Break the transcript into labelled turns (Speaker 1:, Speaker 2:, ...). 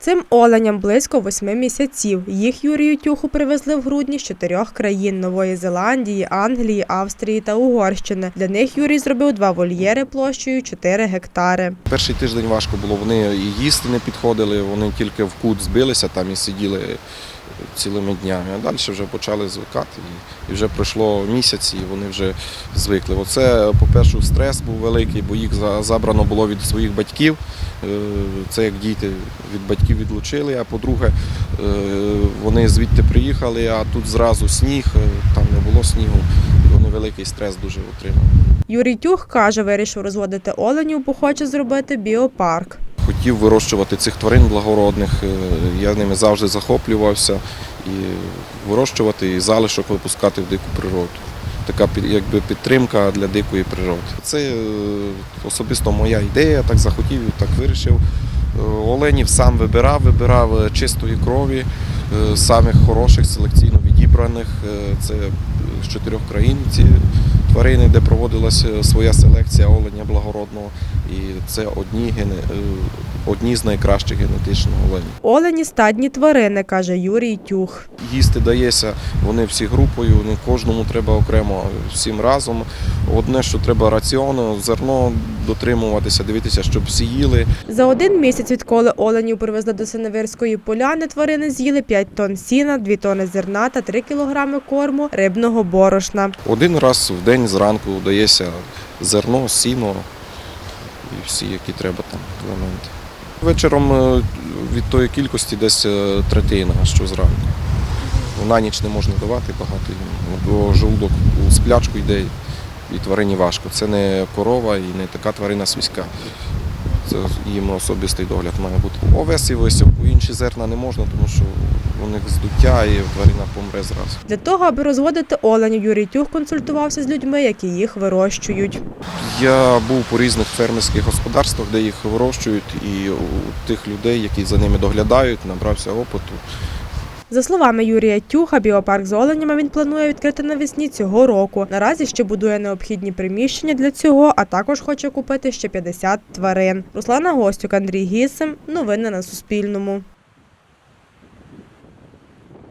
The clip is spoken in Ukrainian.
Speaker 1: Цим оленям близько восьми місяців. Їх Юрію Тюху привезли в грудні з чотирьох країн Нової Зеландії, Англії, Австрії та Угорщини. Для них Юрій зробив два вольєри площею 4 гектари.
Speaker 2: Перший тиждень важко було. Вони і їсти не підходили, вони тільки в кут збилися там і сиділи цілими днями. А далі вже почали звикати. І, вже пройшло місяць, і вони вже звикли. Оце, по-перше, стрес був великий, бо їх за- забрано було від своїх батьків. Е, Це як діти від батьків відлучили. А по-друге, е, вони звідти приїхали, а тут зразу сніг, е, там не було снігу. І вони великий стрес дуже отримали.
Speaker 1: Юрій Тюх каже, вирішив розводити оленів, бо хоче зробити біопарк.
Speaker 2: Хотів вирощувати цих тварин благородних. е, Я ними завжди захоплювався і вирощувати і залишок випускати в дику природу. Така якби підтримка для дикої природи. Це е, особисто моя ідея, так захотів, так вирішив. Е, Оленів сам вибирав, вибирав чистої крові, самих хороших, селекційно відібраних. Це з чотирьох країн ці тварини, де проводилася своя селекція оленя благородного. І це одні, гене- е, одні з найкращих генетично оленів.
Speaker 1: Олені стадні тварини, каже Юрій Тюх.
Speaker 2: Їсти дається, вони всі групою, не кожному треба окремо всім разом. Одне, що треба раціону, зерно дотримуватися, дивитися, щоб всі їли.
Speaker 1: За один місяць, відколи оленів привезли до Синевирської поляни, тварини з'їли 5 тонн сіна, 2 тонни зерна та 3 кілограми корму рибного борошна.
Speaker 2: Один раз в день зранку дається зерно, сіно і всі, які треба там елементи. Вечором е, від тої кількості десь е, третина, що зранку. На ніч не можна давати багато, бо желудок у сплячку йде і тварині важко. Це не корова і не така тварина свійська. Це їм особистий догляд має бути. Овес і висівку, інші зерна не можна, тому що у них здуття і тварина помре зразу.
Speaker 1: Для того, аби розводити оленів, Юрій Тюх консультувався з людьми, які їх вирощують.
Speaker 2: Я був по різних фермерських господарствах, де їх вирощують, і у тих людей, які за ними доглядають, набрався опиту.
Speaker 1: За словами Юрія Тюха, біопарк з оленями він планує відкрити навесні цього року. Наразі ще будує необхідні приміщення для цього, а також хоче купити ще 50 тварин. Руслана Гостюк, Андрій Гісим. Новини на Суспільному.